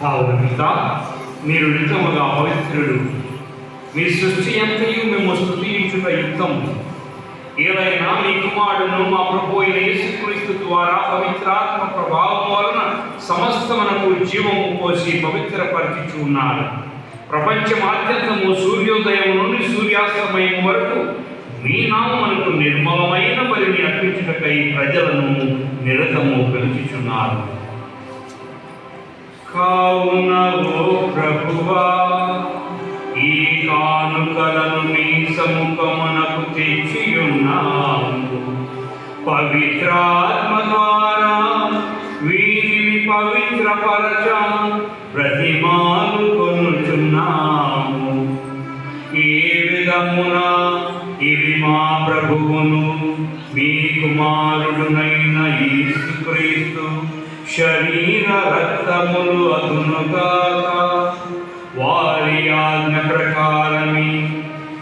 కావున పిత మీరు నిజముగా పవిత్రుడు మీ సృష్టి ఎంతయు మేము స్థుతించుట యుద్ధం ఏదైనా మీ కుమారుడును మా ప్రభు అయిన యేసుక్రీస్తు ద్వారా పవిత్రాత్మ ప్రభావం వలన సమస్తమునకు జీవము పోసి పవిత్రపరిచి ఉన్నారు. ప్రపంచమాద్యంతము సూర్యోదయం నుండి సూర్యాస్తమయం వరకు మీ నామమునకు నిర్మలమైన బలిని అర్పించుటకై ప్రజలను నిరతము పిలుచుచున్నారు. కావున ఓ ప్రభువా ఈ కానుకలను మీ సముఖమునకు తెచ్చియున్నాము పవిత్రాత్మ ద్వారా వీరిని పవిత్రపరచ ప్రతిమాలు కొనుచున్నాము శరీర రక్తములు అదునుగాక. వారి ఆజ్ఞ ప్రకారమే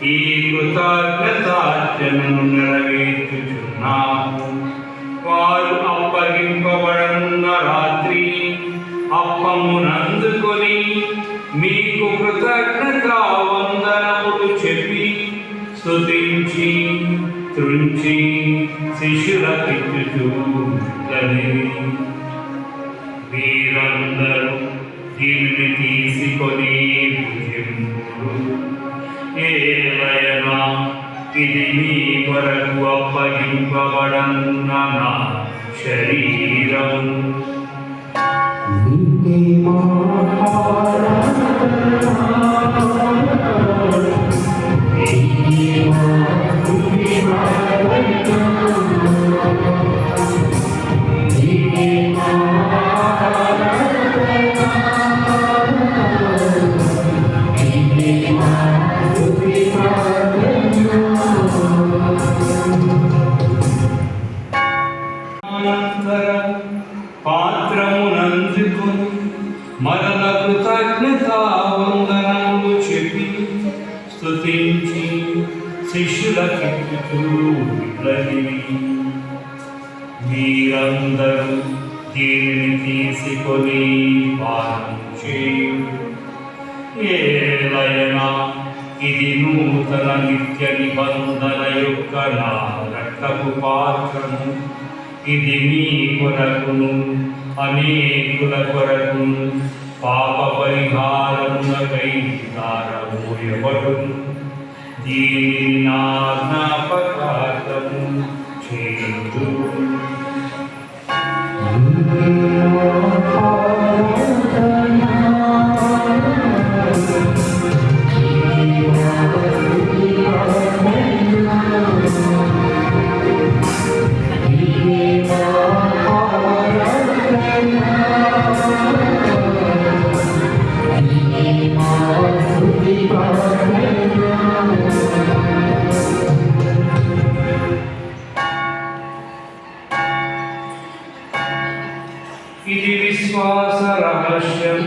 ఈ కృతజ్ఞతార్చనను నెరవేర్చుచున్నాము. వారు అప్పగింపబడనున్న రాత్రి అప్పమునందుకొని మీకు కృతజ్ఞత వందనములు చెప్పి స్తుతించి త్రుంచి శిష్యులకిచ్చుచూ మీరందరూ అప్పగింపబడనున్న నా శరీరం తీసుకొని ఏలయనా ఇది నూతన నిత్య నిబంధన యొక్క నా రక్తపు పాత్రము. ఇది మీ కొరకును అనేకుల కొరకును పాప పరిహారమునకై దారమోయబడును దీని నా జ్ఞాపకార్థము చేయుడు ఇది విశ్వాస రహస్యం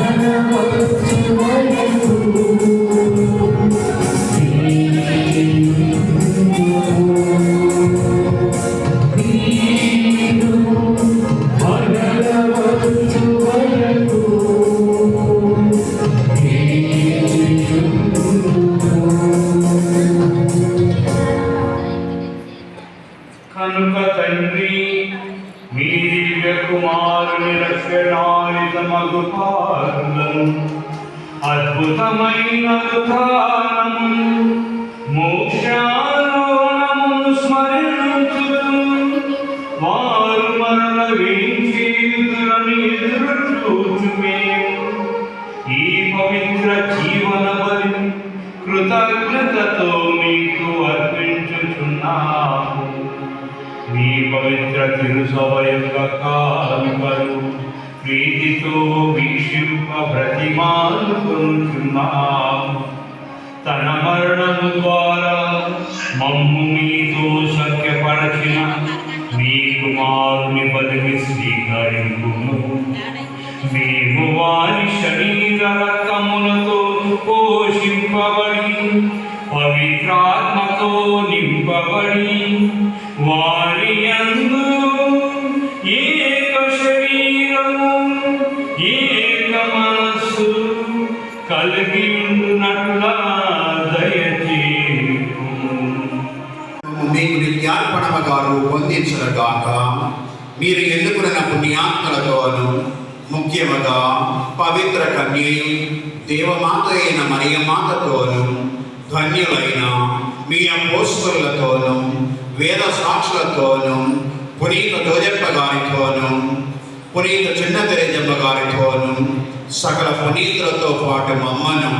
కనుక కుమారుని రక్షణాని తమకు మగుపారులను అద్భుతమైన దుఃఖానము మోక్షారోణము స్మరించుతూ వారు మరణ వీక్షితులని ఎదురుచూచుమే. ఈ పవిత్ర జీవన బలి కృతజ్ఞతతో మీకు అర్పించుచున్నాము మీ పవిత్ర తిరుసభ యొక్క కానుకలు ప్రీతితో వీక్షింప ప్రతిమాలు కొనుచున్నాము తన మరణము ద్వారా మమ్ము మీతో సఖ్యపరచిన మీ కుమారుని పదవి స్వీకరింపుము. మేము వారి శరీర రక్తములతో పోషింపబడి పవిత్రాత్మతో నింపబడి వారి అందు ఏక శరీరము ఏక మనస్సు కలిగి ఉన్నట్లా దయచేయుము మీకు నిత్యార్పణముగా రూపొందించగాక మీరు ఎన్నుకున్న పుణ్యాత్మలతోను ముఖ్యముగా పవిత్ర కన్యయు దేవమాత అయిన మరియమాతతోను ధన్యులైన మీ అపోస్తులతోనూ వేద సాక్షులతోనూ పునీత జోజప్ప గారితోనూ పునీత చిన్న తెరేజమ్మ గారితోనూ సకల పునీతులతో పాటు మమ్మను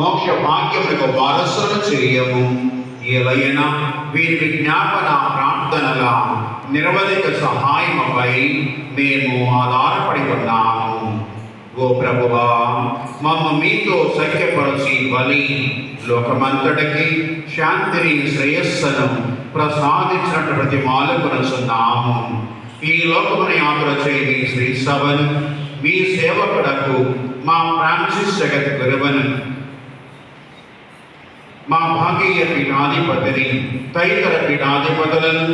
మోక్ష భాగ్యములకు వారసులు చేయము. ఏలైనా వీరి విజ్ఞాపన ప్రార్థనల నిరవధిక సహాయముపై మేము ఆధారపడి ఉన్నాము. ఓ ప్రభువా మమ్మ మీతో సఖ్యపరచి బలి లోకమంతటికి శాంతిని శ్రేయస్సను ప్రసాదించినట్టు ప్రతి మాలకొనుచున్నాము ఈ లోకముని యాత్ర చేయని శ్రీ సభను మీ సేవకుడకు మా ఫ్రాన్సిస్ జగత్ గురువను. మా భాగీయ పీఠాధిపతిని తదితర పీఠాధిపతులను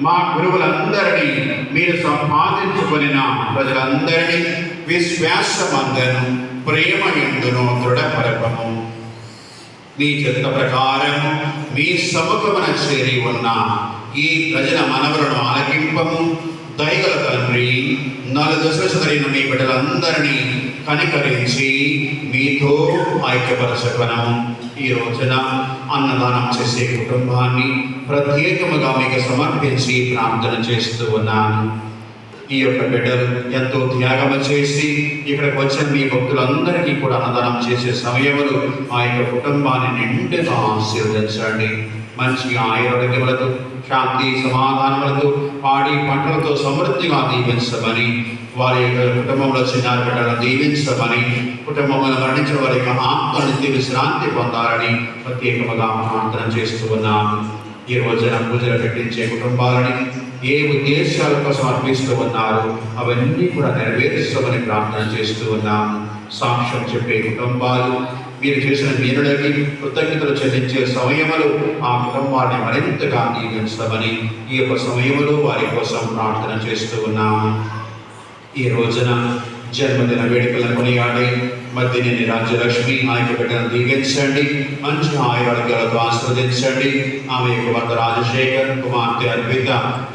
మా గురువులందరినీ మీరు సంపాదించుకొనిన ప్రజలందరినీ విశ్వాసమందను ప్రేమ ఎందును దృఢపరపము. మీ చిత్త ప్రకారం మీ సముఖమున చేరి ఉన్న ఈ ప్రజల మనవులను ఆలకింపము. దయగల తండ్రి నాలుగు దశలు చదివిన మీ బిడ్డలందరినీ కనికరించి మీతో ఐక్యపరచగలము. ఈ రోజున అన్నదానం చేసే కుటుంబాన్ని ప్రత్యేకముగా మీకు సమర్పించి ప్రార్థన చేస్తూ ఉన్నాను. ఈ యొక్క బిడ్డలు ఎంతో త్యాగము చేసి ఇక్కడికి వచ్చిన మీ భక్తులందరికీ కూడా అన్నదానం చేసే సమయంలో ఆ యొక్క కుటుంబాన్ని నిండుగా ఆశీర్వదించండి. మంచి ఆయుర్వేదములతో శాంతి సమాధానములతో పాడి పంటలతో సమృద్ధిగా దీవించమని వారి యొక్క కుటుంబంలో చిన్న బిడ్డలను దీవించమని కుటుంబంలో మరణించిన వారి యొక్క ఆత్మని విశ్రాంతి పొందాలని ప్రత్యేకముగా ప్రార్థన చేస్తూ ఉన్నాను ఈ రోజున పూజలు పెట్టించే కుటుంబాలని ఏ ఉద్దేశాల కోసం అర్పిస్తూ ఉన్నారు. అవన్నీ కూడా నెరవేరుస్తామని ప్రార్థన చేస్తూ ఉన్నాము సాక్ష్యం చెప్పే కుటుంబాలు మీరు చేసిన మీరులకి కృతజ్ఞతలు చెల్లించే సమయంలో ఆ కుటుంబాన్ని మరింతగా దీవించమని ఈ యొక్క సమయంలో వారి కోసం ప్రార్థన చేస్తూ ఉన్నాము ఈ రోజున జన్మదిన వేడుకలను కొనియాడి మధ్యనేని రాజ్యలక్ష్మి ఆ బిడ్డను దీవించండి మంచి ఆయుర్వేదాలతో ఆశీర్వదించండి. ఆమె యొక్క భర్త రాజశేఖర్ కుమార్తె అర్పిత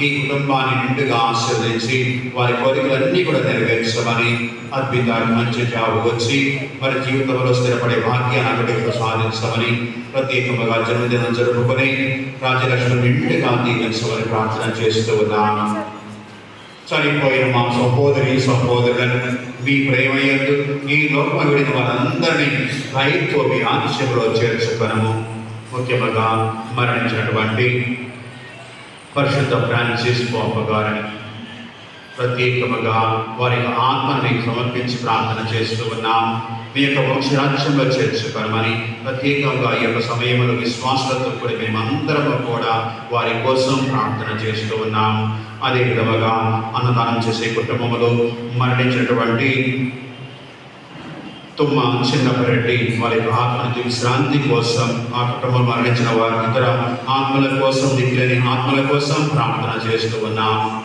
ఈ కుటుంబాన్ని నిండుగా ఆశీర్వదించి వారి కోరికలన్నీ కూడా నెరవేర్చమని అద్భుతాన్ని మంచి జాబు వచ్చి వారి జీవితంలో స్థిరపడే భాగ్యాన్ని అక్కడికి ప్రసాదించమని ప్రత్యేకంగా జన్మదినం జరుపుకొని రాజ్యలక్ష్మి నిండుగా దీవించమని ప్రార్థన చేస్తూ ఉన్నాను. చనిపోయిన మా సహోదరి సహోదరులను మీ ప్రేమయందు ఈ లోకం విడిన వారందరినీ రైతు మీ ఆశయంలో చేర్చుకునము. ముఖ్యంగా మరణించినటువంటి పరిశుద్ధ ఫ్రాన్సిస్ పోప గారిని ప్రత్యేకముగా వారి యొక్క ఆత్మను మీకు సమర్పించి ప్రార్థన చేస్తూ ఉన్నాం. మీ యొక్క వంశరాజ్యంలో చేర్చుకోమని ప్రత్యేకంగా ఈ యొక్క సమయంలో విశ్వాసులతో కూడా మేమందరము కూడా వారి కోసం ప్రార్థన చేస్తూ ఉన్నాం. అదే విధముగా అన్నదానం చేసే కుటుంబంలో మరణించినటువంటి తుమ్మ చిన్నపరెడ్డి వారి యొక్క ఆత్మకి విశ్రాంతి కోసం ఆ కుటుంబం మరణించిన వారి ఇతర ఆత్మల కోసం దిక్కులేని ఆత్మల కోసం ప్రార్థన చేస్తూ ఉన్నాం.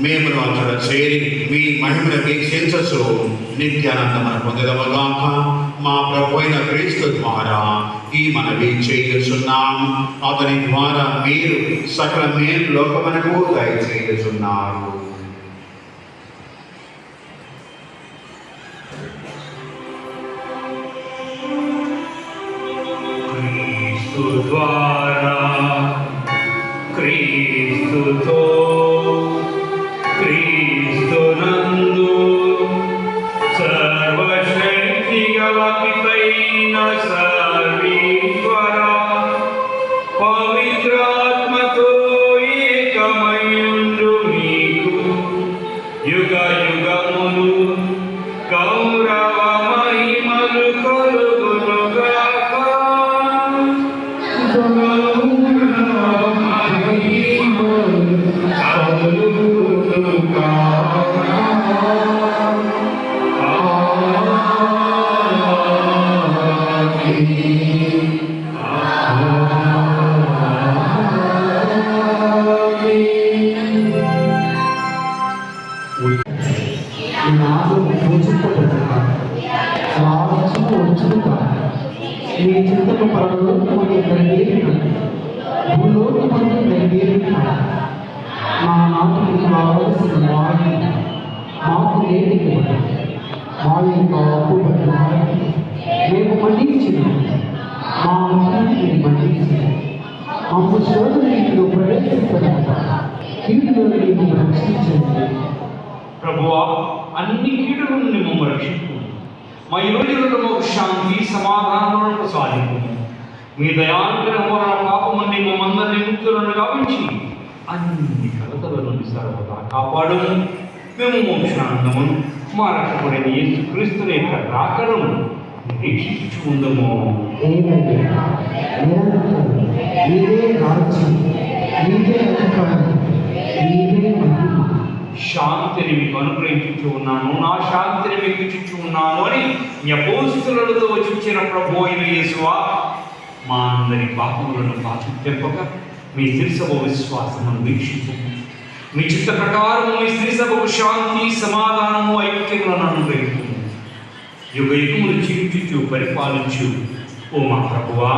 మేము అక్కడ చేరి మీ మహిమను వీక్షించచ్చు నిత్యానందమని పొందదమగాక మా ప్రభు అయిన క్రీస్తు ద్వారా ఈ మనవి చేయుచున్నాం. అతని ద్వారా మీరు సకల మేలు లోకమునకు దయచేయుచున్నారు. Lord, we నాటికి కావలసిన వాయి మాకు నేటికి వాయి మా యొక్క మేము మన్నించిన మా అన్నింటిని మన్నించి మమ్మ శోధనలో ప్రవేశించడం కీడులో నుండి రక్షించండి ప్రభువా అన్ని కీడు నుండి మమ్మల్ని రక్షించు మా ఈ శాంతి సమాధానములను ప్రసాదింపు మీ దయాగ్రహం వలన పాపమని మమ్మందరినీ ముక్తులను గావించి అన్ని కలతల నుండి సర్వదా కాపాడు మేము మోక్షానందమును. మా రక్షకుడైన యేసు క్రీస్తుని యొక్క రాకడను నిరీక్షించు ఉందము శాంతిని మీకు అనుగ్రహించుచు ఉన్నాను. నా శాంతిని మీకు ఇచ్చుచు ఉన్నాను అని మీ వచ్చిన ప్రభు అయిన యేసువా మా అందరి పాపములను పాపం తెప్పక మీ శిరసభ విశ్వాసమును వీక్షించు మీ చిత్త ప్రకారం మీ శిరసభకు శాంతి సమాధానము ఐక్యములను అనుగ్రహించు యుగ యుగములు జీవించు పరిపాలించు ఓ మా ప్రభువా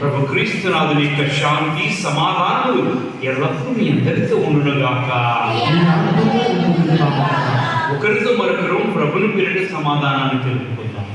ప్రభు క్రీస్తునాథుని యొక్క శాంతి సమాధానములు ఎల్లప్పుడూ మీ అందరితో ఉండునుగాక నీ ఆత్మలో ఉండుగాక. ఒకరితో మరొకరు ప్రభుని పేరిట సమాధానాన్ని తెలుపుకుందాం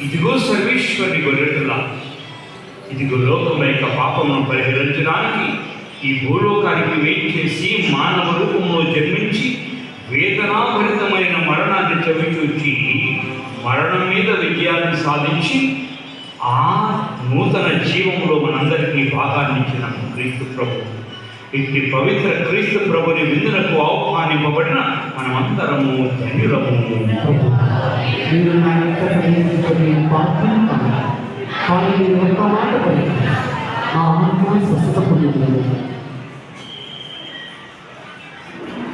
ఇదిగో సర్వేశ్వరుని గొర్రెల ఇదిగో లోకం యొక్క పాపమును పరిహరించడానికి ఈ భూలోకానికి వెయిట్ చేసి మానవ రూపంలో జన్మించి వేదనాభరితమైన మరణాన్ని చవిచూచి మరణం మీద విజయాన్ని సాధించి ఆ నూతన జీవంలో మనందరికీ భాగాన్నించిన క్రీస్తు ప్రభు. ఇట్టి పవిత్ర క్రీస్తు ప్రభుని విందులకు ఆహ్వానింపబడిన మనమందరము ధన్యులము. ఆత్మ స్వస్థత